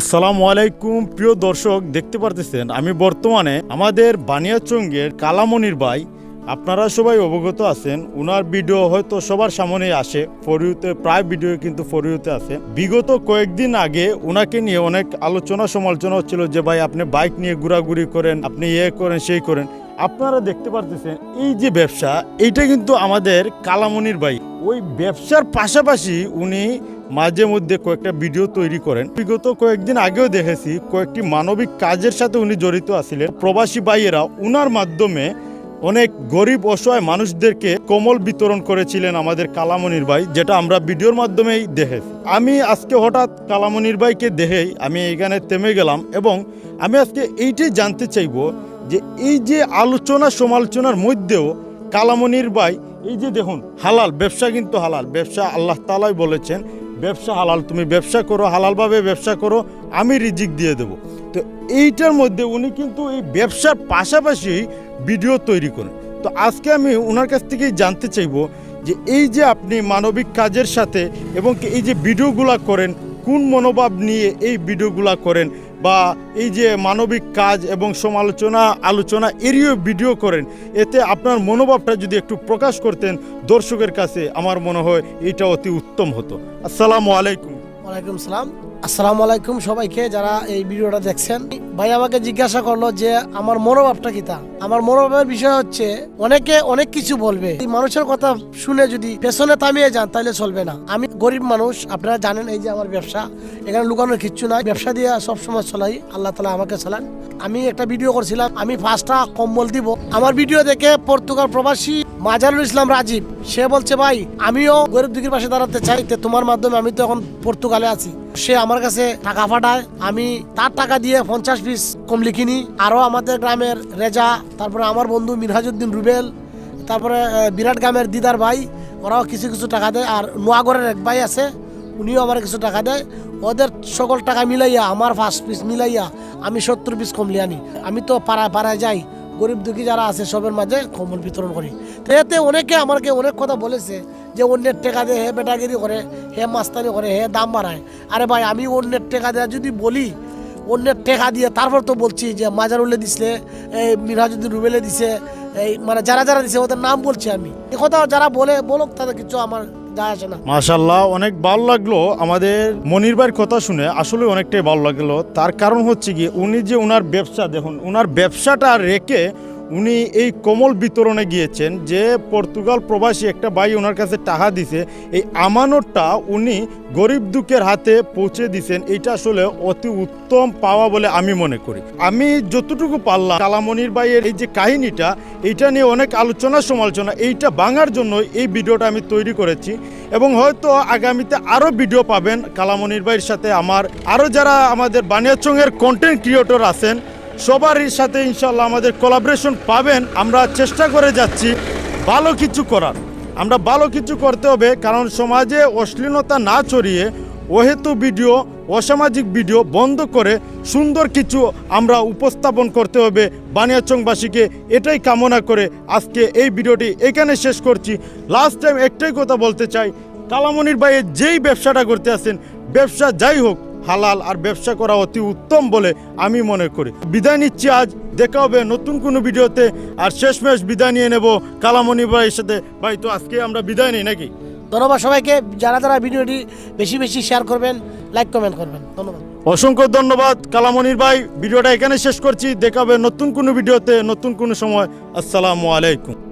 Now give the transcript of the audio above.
আসসালামু আলাইকুম, প্রিয় দর্শক, দেখতে পারতেছেন, আমি বর্তমানে আমাদের বানিয়াচঙ্গের কালামনির ভাই। আপনারা সবাই অবগত আছেন, উনার ভিডিও হয়তো সবার সামনে আসে, ফরিউতে, প্রায় ভিডিও কিন্তু ফরিউতে আছে। বিগত কয়েকদিন আগে উনাকে নিয়ে অনেক আলোচনা সমালোচনা হচ্ছিল যে, ভাই, আপনি বাইক নিয়ে ঘোরাঘুরি করেন, আপনি ইয়ে করেন, সেই করেন। আপনারা দেখতে পারতেছেন, এই যে ব্যবসা, এইটা কিন্তু আমাদের কালামনির ভাই। ওই ব্যবসার পাশাপাশি উনি মাঝে মধ্যে কয়েকটা ভিডিও তৈরি করেন। বিগত কয়েকদিন আগেও দেখেছি কয়েকটি মানবিক কাজের সাথে উনি জড়িত আছিলেন। প্রবাসী ভাইয়েরা উনার মাধ্যমে অনেক গরিব, অসহায় মানুষদেরকে কমল বিতরণ করেছিলেন আমাদের কালামনির ভাই, যেটা আমরা ভিডিওর মাধ্যমেই দেখেছি। আমি আজকে হঠাৎ কালামনির ভাইকে দেখেই আমি এখানে থেমে গেলাম এবং আমি আজকে এইটাই জানতে চাইব যে এই যে আলোচনা সমালোচনার মধ্যেও কালামনির ভাই, এই যে দেখুন, হালাল, ব্যবসা কিন্তু হালাল। ব্যবসা আল্লাহ তালাই বলেছেন ব্যবসা হালাল, তুমি ব্যবসা করো, হালালভাবে ব্যবসা করো, আমি রিজিক দিয়ে দেব। তো এইটার মধ্যে উনি কিন্তু এই ব্যবসার পাশাপাশি ভিডিও তৈরি করেন। তো আজকে আমি ওনার কাছ থেকেই জানতে চাইব যে এই যে আপনি মানবিক কাজের সাথে এবং এই যে ভিডিওগুলা করেন, কোন মনোভাব নিয়ে এই ভিডিওগুলা করেন বা এই যে মানবিক কাজ এবং সমালোচনা, আলোচনা এরিও ভিডিও করেন, এতে আপনার মনোভাবটা যদি একটু প্রকাশ করতেন দর্শকের কাছে, আমার মনে হয় এটা অতি উত্তম হতো। আসসালামু আলাইকুম। ওয়ালাইকুম সালাম। আসসালামু আলাইকুম সবাইকে, যারা এই ভিডিওটা দেখছেন। ভাই আমাকে জিজ্ঞাসা করল যে, আমার মনোভাবটা কি তা? আমার মনোভাবের বিষয় হচ্ছে, অনেকে অনেক কিছু বলবে। মানুষের কথা শুনে যদি পেছনে থামিয়ে যান, তাহলে চলবে না। আমি গরিব মানুষ, আপনারা জানেন এই যে আমার ব্যবসা। এখানে লুকানোর কিচ্ছু নাই। ব্যবসা দিয়ে সবসময় চলাই। আল্লাহ তালা আমাকে চালান। আমি একটা ভিডিও করছিলাম। আমি পাঁচটা কম্বল দিব। আমার ভিডিও দেখে পর্তুগাল প্রবাসী মাজারুল ইসলাম রাজীব, সে বলছে, ভাই, আমিও গরিব দুঃখীর পাশে দাঁড়াতে চাই। তোমার মাধ্যমে আমি তো এখন পর্তুগালে আছি। সে আমার কাছে টাকা পাঠায়। আমি তার টাকা দিয়ে পঞ্চাশ পিস কমলি কিনি আরও আমাদের গ্রামের রেজা, তারপরে আমার বন্ধু মিনহাজুদ্দিন রুবেল, তারপরে বিরাট গ্রামের দিদার ভাই, ওরাও কিছু কিছু টাকা দেয়। আর নোয়াগড়ের এক ভাই আছে, উনিও আমার কিছু টাকা দেয়। ওদের সকল টাকা মিলাইয়া, আমার ফার্স্ট পিস মিলাইয়া, আমি সত্তর পিস কমলি আনি আমি তো পাড়ায় পাড়ায় যাই, গরিব দুঃখী যারা আছে, সবের মাঝে কম্বল বিতরণ করি। এতে অনেকে আমাকে অনেক কথা বলেছে যে অন্যের টেকা দিয়ে হে বেটাগিরি করে, হে মাস্তানি করে, হে দাম বাড়ায়। আরে ভাই, আমি অন্যের টেকা দেওয়া যদি বলি, অন্যের টেকা দিয়ে তারপর তো বলছি যে মাজারুল্লে দিছিলে এই মিরাজুদ্দিন রুবেলে দিছে, এই মানে যারা যারা দিছে ওদের নাম বলছি আমি। এ কথা যারা বলে, বলুক, তাদের কিছু আমার মাশাল্লাহ অনেক ভালো লাগল আমাদের মনির ভাইয়ের কথা শুনে, আসলে অনেকটাই ভালো লাগল। তার কারণ হচ্ছে কি উনি যে ওনার ব্যবসা, দেখুন ওনার ব্যবসাটা রেখে উনি এই কমল বিতরণে গিয়েছেন যে পর্তুগাল প্রবাসী একটা ভাই ওনার কাছে টাকা দিছে। এই আমানতটা উনি গরিব দুঃখের হাতে পৌঁছে দিছেন। এটা আসলে অতি উত্তম পাওয়া বলে আমি মনে করি। আমি যতটুকু পারলাম, কালামনির ভাইয়ের এই যে কাহিনীটা, এইটা নিয়ে অনেক আলোচনা সমালোচনা, এইটা ভাঙার জন্য এই ভিডিওটা আমি তৈরি করেছি। এবং হয়তো আগামীতে আরও ভিডিও পাবেন কালামনির ভাইয়ের সাথে আমার। আরও যারা আমাদের বানিয়াচংয়ের কন্টেন্ট ক্রিয়েটর আছেন সবারই সাথে ইনশাল্লাহ আমাদের কোলাবরেশন পাবেন। আমরা চেষ্টা করে যাচ্ছি ভালো কিছু করার। আমরা ভালো কিছু করতে হবে কারণ সমাজে অশ্লীলতা না ছড়িয়ে অহেতু ভিডিও, অসামাজিক ভিডিও বন্ধ করে সুন্দর কিছু আমরা উপস্থাপন করতে হবে বানিয়াচংবাসীকে। এটাই কামনা করে আজকে এই ভিডিওটি এখানে শেষ করছি। লাস্ট টাইম একটাই কথা বলতে চাই, কালামনির ভাইয়ে যেই ব্যবসাটা করতে আসেন, ব্যবসা যাই হোক হালাল আর ব্যবসা করা অতি উত্তম বলে আমি মনে করি। বিদায় নিচ্ছি আজ দেখা হবে নতুন কোনো ভিডিওতে আর শেষমেশ বিদায় নিয়ে নেব কালামণি ভাইয়ের সাথে। ভাই তো আজকে আমরা বিদায় নিই নাকি? ধন্যবাদ সবাইকে যারা যারা ভিডিওটি বেশি বেশি শেয়ার করবেন লাইক কমেন্ট করবেন। ধন্যবাদ। অসংখ্য ধন্যবাদ কালামনির ভাই। ভিডিওটা এখানে শেষ করছি দেখা হবে নতুন কোনো ভিডিওতে নতুন কোনো সময়। আসসালামু আলাইকুম।